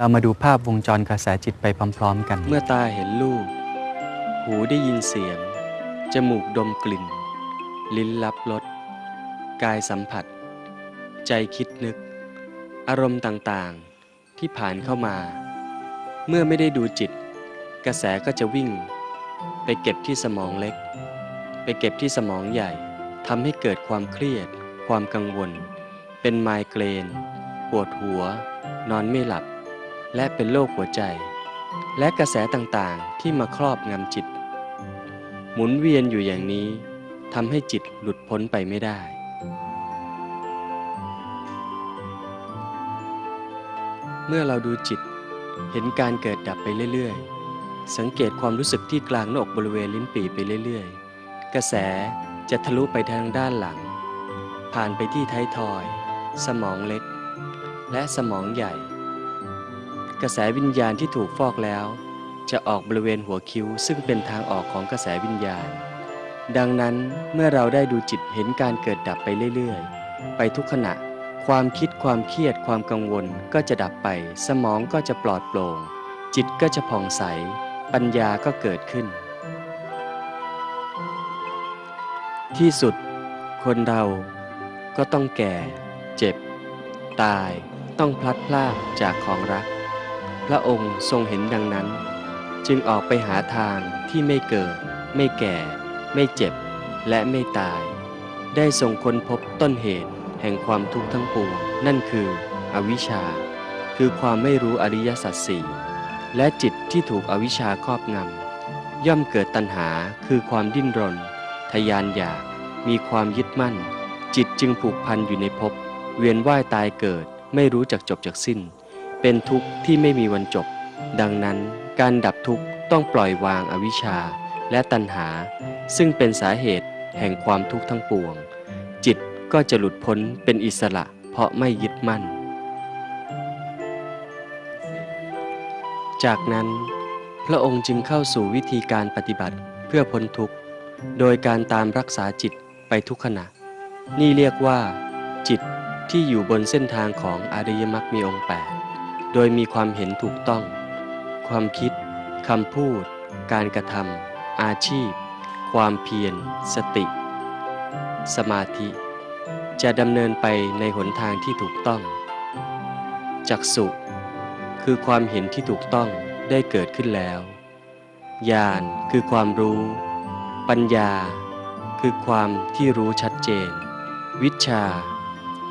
เรามาดูภาพวงจรกระแสจิตไปพร้อมๆกัน เมื่อตาเห็นรูป หูได้ยินเสียง จมูกดมกลิ่น ลิ้นรับรส กายสัมผัส ใจคิดนึก อารมณ์ต่างๆ ที่ผ่านเข้ามา เมื่อไม่ได้ดูจิต กระแสก็จะวิ่ง ไปเก็บที่สมองเล็ก ไปเก็บที่สมองใหญ่ ทำให้เกิดความเครียด ความกังวล เป็นไมเกรน ปวดหัว นอนไม่หลับ และเป็นโรคหัวใจ และกระแสต่างๆที่มาครอบงำจิต หมุนเวียนอยู่อย่างนี้ทำให้จิตหลุดพ้นไปไม่ได้ เมื่อเราดูจิต เห็นการเกิดดับไปเรื่อยๆ สังเกตความรู้สึกที่กลางหน้าอกบริเวณลิ้นปี่ไปเรื่อยๆ กระแสจะทะลุไปทางด้านหลัง ผ่านไปที่ท้ายทอย สมองเล็ก และสมองใหญ่ กระแสวิญญาณที่ถูกฟอกแล้ว จะออกบริเวณหัวคิ้วซึ่งเป็นทางออกของกระแสวิญญาณ ดังนั้นเมื่อเราได้ดูจิตเห็นการเกิดดับไปเรื่อยๆ ไปทุกขณะ ความคิดความเครียดความกังวลก็จะดับไป สมองก็จะปลอดโปร่ง จิตก็จะผ่องใส ปัญญาก็เกิดขึ้น ที่สุด คนเราก็ต้องแก่ เจ็บ ตาย ต้องพลัดพรากจากของรัก พระองค์ทรงเห็นดังนั้น จึงออกไปหาทางที่ไม่เกิด ไม่แก่ ไม่เจ็บ และไม่ตาย ได้ทรงค้นพบต้นเหตุแห่งความทุกข์ทั้งปวง นั่นคือ อวิชชา คือความไม่รู้อริยสัจสี่และจิตที่ถูกอวิชชาครอบงำ ย่อมเกิดตัณหาคือความดิ้นรน ทยานอยาก มีความยึดมั่น จิตจึงผูกพันอยู่ในภพเวียนว่ายตายเกิดไม่รู้จักจบจากสิ้น เป็นทุกข์ที่ไม่มีวันจบ ดังนั้นการดับทุกข์ต้องปล่อยวางอวิชชาและตัณหา ซึ่งเป็นสาเหตุแห่งความทุกข์ทั้งปวง จิตก็จะหลุดพ้นเป็นอิสระเพราะไม่ยึดมั่น จากนั้น พระองค์จึงเข้าสู่วิธีการปฏิบัติเพื่อพ้นทุกข์ โดยการตามรักษาจิตไปทุกขณะ นี่เรียกว่า จิตที่อยู่บนเส้นทางของอริยมรรคมีองค์แปด โดยมีความเห็นถูกต้อง ความคิดคำพูด การกระทำอาชีพ ความเพียร สติ สมาธิ จะดำเนินไปในหนทางที่ถูกต้อง จักสุคือความเห็นที่ถูกต้องได้เกิดขึ้นแล้ว ญาณคือความรู้ ปัญญา คือความที่รู้ชัดเจน วิชา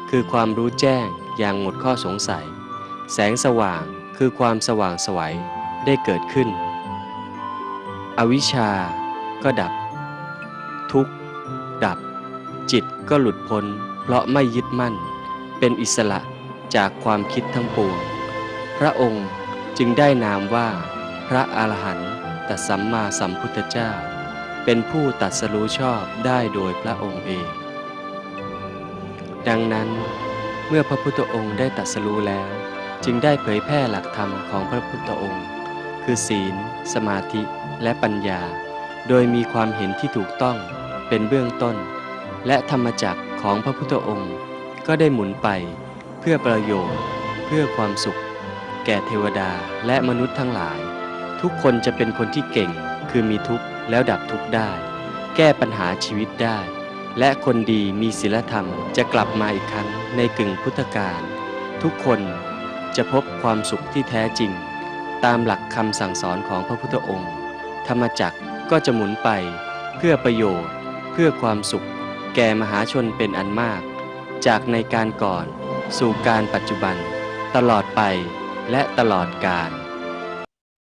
คือความรู้แจ้งอย่างหมดข้อสงสัย แสงสว่างคือความสว่างสวัยได้เกิดขึ้น อวิชชาก็ดับ ทุกข์ ดับ จิตก็หลุดพ้น เพราะไม่ยึดมั่น เป็นอิสระจากความคิดทั้งปวง พระองค์จึงได้นามว่า พระอรหันตสัมมาสัมพุทธเจ้า เป็นผู้ตัดสรู้ชอบได้โดยพระองค์เอง ดังนั้นเมื่อพระพุทธองค์ได้ตรัสรู้แล้ว จึงได้เผยแพร่หลักธรรมของพระพุทธองค์ คือศีล สมาธิ และปัญญา โดยมีความเห็นที่ถูกต้องเป็นเบื้องต้น และธรรมจักรของพระพุทธองค์ ก็ได้หมุนไป เพื่อประโยชน์ เพื่อความสุข แก่เทวดาและมนุษย์ทั้งหลาย ทุกคนจะเป็นคนที่เก่ง คือมีทุกข์แล้วดับทุกข์ได้ แก้ปัญหาชีวิตได้ และคนดีมีศีลธรรมจะกลับมาอีกครั้งในกึ่งพุทธกาลทุกคน จะพบความสุขที่แท้จริง ตามหลักคำสั่งสอนของพระพุทธองค์ ธรรมจักรก็จะหมุนไป เพื่อประโยชน์ เพื่อความสุข แก่มหาชนเป็นอันมาก จากในการก่อน สู่การปัจจุบัน ตลอดไปและตลอดกาล